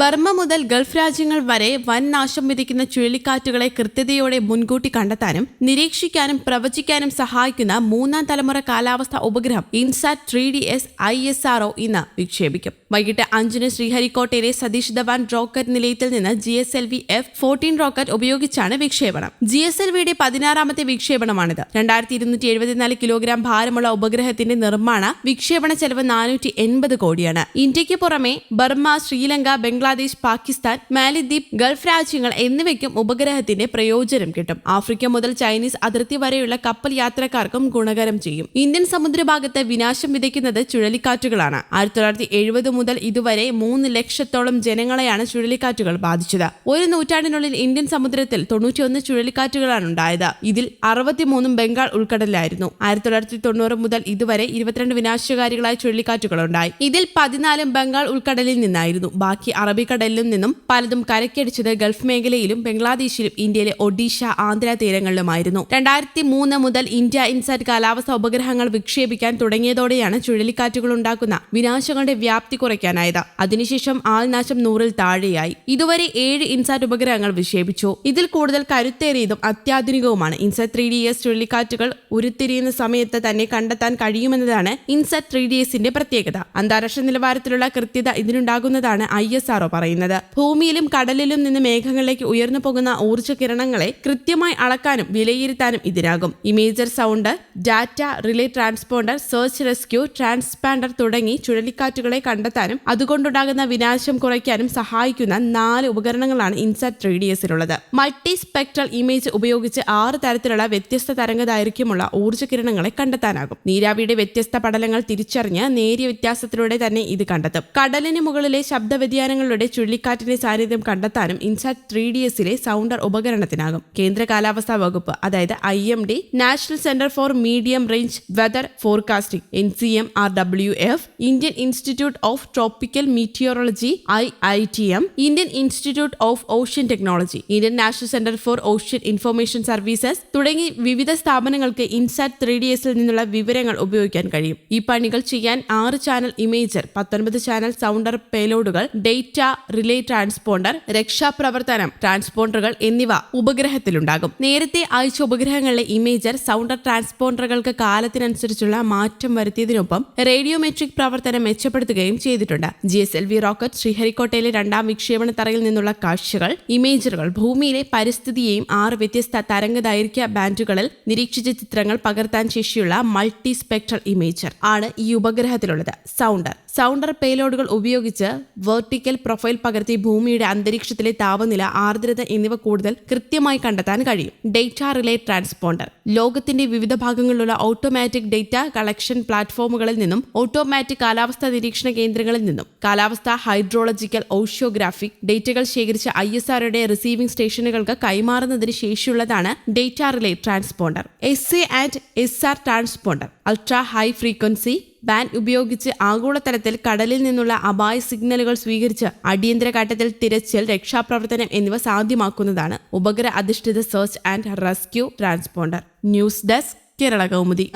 Burma മുതൽ Gulf രാജ്യങ്ങൾ വരെ വൻ നാശം വിധിക്കുന്ന ചുഴലിക്കാറ്റുകളെ കൃത്യതയോടെ മുൻകൂട്ടി കണ്ടെത്താനും നിരീക്ഷിക്കാനും പ്രവചിക്കാനും സഹായിക്കുന്ന മൂന്നാം തലമുറ കാലാവസ്ഥ ഉപഗ്രഹം INSAT three D S I S R O ഇന്ന് വിക്ഷേപിക്കും. വൈകിട്ട് അഞ്ചിന് ശ്രീഹരിക്കോട്ടയിലെ സതീഷ് ധവാൻ റോക്കറ്റ് നിലയത്തിൽ നിന്ന് G S L V F fourteen rocket ഉപയോഗിച്ചാണ് വിക്ഷേപണം. ജി എസ് എൽ വിയുടെ പതിനാറാമത്തെ വിക്ഷേപണമാണിത്. രണ്ടായിരത്തി ഇരുന്നൂറ്റി എഴുപത്തിനാല് കിലോഗ്രാം ഭാരമുള്ള ഉപഗ്രഹത്തിന്റെ നിർമ്മാണ വിക്ഷേപണ ചെലവ് നാനൂറ്റി എൺപത് കോടിയാണ്. ഇന്ത്യയ്ക്ക് പുറമെ ബർമ്മ ശ്രീലങ്ക ബംഗ്ലാദേശ് പാകിസ്ഥാൻ മാലിദ്വീപ് ഗൾഫ് രാജ്യങ്ങൾ എന്നിവയ്ക്കും ഉപഗ്രഹത്തിന്റെ പ്രയോജനം കിട്ടും. ആഫ്രിക്ക മുതൽ ചൈനീസ് അതിർത്തി വരെയുള്ള കപ്പൽ യാത്രക്കാർക്കും ഗുണകരം ചെയ്യും. ഇന്ത്യൻ സമുദ്രഭാഗത്ത് വിനാശം വിതയ്ക്കുന്നത് ചുഴലിക്കാറ്റുകളാണ്. ആയിരത്തി തൊള്ളായിരത്തി എഴുപത് മുതൽ ഇതുവരെ മൂന്ന് ലക്ഷത്തോളം ജനങ്ങളെയാണ് ചുഴലിക്കാറ്റുകൾ ബാധിച്ചത്. ഒരു നൂറ്റാണ്ടിനുള്ളിൽ ഇന്ത്യൻ സമുദ്രത്തിൽ തൊണ്ണൂറ്റിയൊന്ന് ചുഴലിക്കാറ്റുകളാണ് ഉണ്ടായത്. ഇതിൽ അറുപത്തിമൂന്നും ബംഗാൾ ഉൾക്കടലിലായിരുന്നു. ആയിരത്തി തൊള്ളായിരത്തി തൊണ്ണൂറ് മുതൽ ഇതുവരെ ഇരുപത്തിരണ്ട് വിനാശകാരികളായ ചുഴലിക്കാറ്റുകളുണ്ടായി. ഇതിൽ പതിനാലും ബംഗാൾ ഉൾക്കടലിൽ നിന്നായിരുന്നു. ബാക്കി അറബിക്കടലിലും നിന്നും പലതും കരക്കടിച്ചത് ഗൾഫ് മേഖലയിലും ബംഗ്ലാദേശിലും ഇന്ത്യയിലെ ഒഡീഷ ആന്ധ്ര തീരങ്ങളിലുമായിരുന്നു. രണ്ടായിരത്തി മൂന്ന് മുതൽ ഇന്ത്യ ഇൻസാറ്റ് കാലാവസ്ഥ ഉപഗ്രഹങ്ങൾ വിക്ഷേപിക്കാൻ തുടങ്ങിയതോടെയാണ് ചുഴലിക്കാറ്റുകൾ ഉണ്ടാക്കുന്ന വിനാശങ്ങളുടെ വ്യാപ്തി കുറയ്ക്കാനായത്. അതിനുശേഷം ആൾനാശം നൂറിൽ താഴെയായി. ഇതുവരെ ഏഴ് ഇൻസാറ്റ് ഉപഗ്രഹങ്ങൾ വിക്ഷേപിച്ചു. ഇതിൽ കൂടുതൽ കരുത്തേറിയതും അത്യാധുനികവുമാണ്. ഇൻസാറ്റ് ത്രീ ഡി എസ് ചുഴലിക്കാറ്റുകൾ ഉരുത്തിരിയുന്ന സമയത്ത് തന്നെ കണ്ടെത്താൻ കഴിയുമെന്നതാണ് ഇൻസാറ്റ് ത്രീ ഡി എസിന്റെ പ്രത്യേകത. അന്താരാഷ്ട്ര നിലവാരത്തിലുള്ള കൃത്യത ഇതിനുണ്ടാകുന്നതാണ് ഐ എസ് ആർഒ പറയുന്നത്. ഭൂമിയിലും കടലിലും നിന്ന് മേഘങ്ങളിലേക്ക് ഉയർന്നു പോകുന്ന ഊർജ കിരണങ്ങളെ കൃത്യമായി അളക്കാനും വിലയിരുത്താനും ഇതിനാകും imager sound data relay transponder search rescue transponder തുടങ്ങി ചുഴലിക്കാറ്റുകളെ കണ്ടെത്താനും അതുകൊണ്ടുണ്ടാകുന്ന വിനാശം കുറയ്ക്കാനും സഹായിക്കുന്ന നാല് ഉപകരണങ്ങളാണ് ഇൻസാറ്റ് ത്രീ ഡി എസിലുള്ളത് മൾട്ടി സ്പെക്ട്രൽ ഇമേജ് ഉപയോഗിച്ച് ആറ് തരത്തിലുള്ള വ്യത്യസ്ത തരംഗ ദൈർഘ്യമുള്ള ഊർജ കിരണങ്ങളെ കണ്ടെത്താനാകും. നീരാവിയുടെ വ്യത്യസ്ത പടലങ്ങൾ തിരിച്ചറിഞ്ഞ് നേരിയ വ്യത്യാസത്തിലൂടെ തന്നെ ഇത് കണ്ടെത്തും. കടലിന് മുകളിലെ ശബ്ദ വ്യതിയാനങ്ങളുടെ ചുഴലിക്കാറ്റിന്റെ സാന്നിധ്യം കണ്ടെത്താനും ഇൻസാറ്റ് ത്രീ ഡി എസിലെ സൗണ്ടർ ഉപകരണത്തിനാകും. കേന്ദ്ര കാലാവസ്ഥാ വകുപ്പ് അതായത് I M D national centre for medium range weather forecasting N C M R W F Indian institute of tropical meteorology I I T M Indian institute of ocean technology Indian national centre for ocean information services തുടങ്ങി വിവിധ സ്ഥാപനങ്ങൾക്ക് INSAT three D എസിൽ നിന്നുള്ള വിവരങ്ങൾ ഉപയോഗിക്കാൻ കഴിയും. ഈ പണികൾ ചെയ്യാൻ ആറ് ചാനൽ ഇമേജർ പത്തൊൻപത് ചാനൽ സൗണ്ടർ പേലോഡുകൾ ഡേറ്റ റിലേ ട്രാൻസ്പോണ്ടർ രക്ഷാപ്രവർത്തനം ട്രാൻസ്പോണ്ടറുകൾ എന്നിവ ഉപഗ്രഹത്തിലുണ്ടാകും. നേരത്തെ അയച്ച ഉപഗ്രഹങ്ങളിലെ ഇമേജർ സൗണ്ടർ ട്രാൻസ്പോണ്ടറുകൾക്ക് കാലത്തിനനുസരിച്ചുള്ള മാറ്റം വരുത്തിയതിനൊപ്പം റേഡിയോമെട്രിക് പ്രവർത്തനം മെച്ചപ്പെടുത്തുകയും ചെയ്തിട്ടുണ്ട്. G S L V rocket ശ്രീഹരിക്കോട്ടയിലെ രണ്ടാം വിക്ഷേപണ തറയിൽ നിന്നുള്ള കാഴ്ചകൾ ഇമേജറുകൾ ഭൂമിയിലെ പരിസ്ഥിതിയെയും ആറ് വ്യത്യസ്ത തരംഗ ദൈർഘ്യ ബാൻഡുകളിൽ നിരീക്ഷിച്ച ചിത്രങ്ങൾ പകർത്താൻ ശേഷിയുള്ള മൾട്ടി സ്പെക്ട്രൽ ഇമേജർ ആണ് ഈ ഉപഗ്രഹത്തിലുള്ളത്. സൗണ്ടർ. സൗണ്ടർ പേലോഡുകൾ ഉപയോഗിച്ച് വെർട്ടിക്കൽ പ്രൊഫൈൽ പകർത്തി ഭൂമിയുടെ അന്തരീക്ഷത്തിലെ താപനില ആർദ്രത എന്നിവ കൂടുതൽ കൃത്യമായി കണ്ടെത്താൻ കഴിയും. Data relay transponder. ലോകത്തിന്റെ വിവിധ ഭാഗങ്ങളിലുള്ള ഓട്ടോമാറ്റിക് ഡേറ്റ കളക്ഷൻ പ്ലാറ്റ്ഫോമുകളിൽ നിന്നും ഓട്ടോമാറ്റിക് കാലാവസ്ഥാ നിരീക്ഷണ കേന്ദ്രങ്ങളിൽ നിന്നും കാലാവസ്ഥ ഹൈഡ്രോളജിക്കൽ ഓഷ്യോഗ്രാഫിക് ഡേറ്റകൾ ശേഖരിച്ച ഐ എസ് ആറുടെ റിസീവിംഗ് സ്റ്റേഷനുകൾക്ക് കൈമാറുന്നതിന് ശേഷിയുള്ളതാണ് data relay transponder. S A and S R transponder. Ultra high frequency band ഉപയോഗിച്ച് ആഗോളതലത്തിൽ കടലിൽ നിന്നുള്ള അപായ സിഗ്നലുകൾ സ്വീകരിച്ച് അടിയന്തര ഘട്ടത്തിൽ തിരച്ചിൽ രക്ഷാപ്രവർത്തനം എന്നിവ സാധ്യമാക്കുന്നതാണ് ഉപഗ്രഹ അധിഷ്ഠിത search and rescue transponder. News desk Kerala Kaumudi.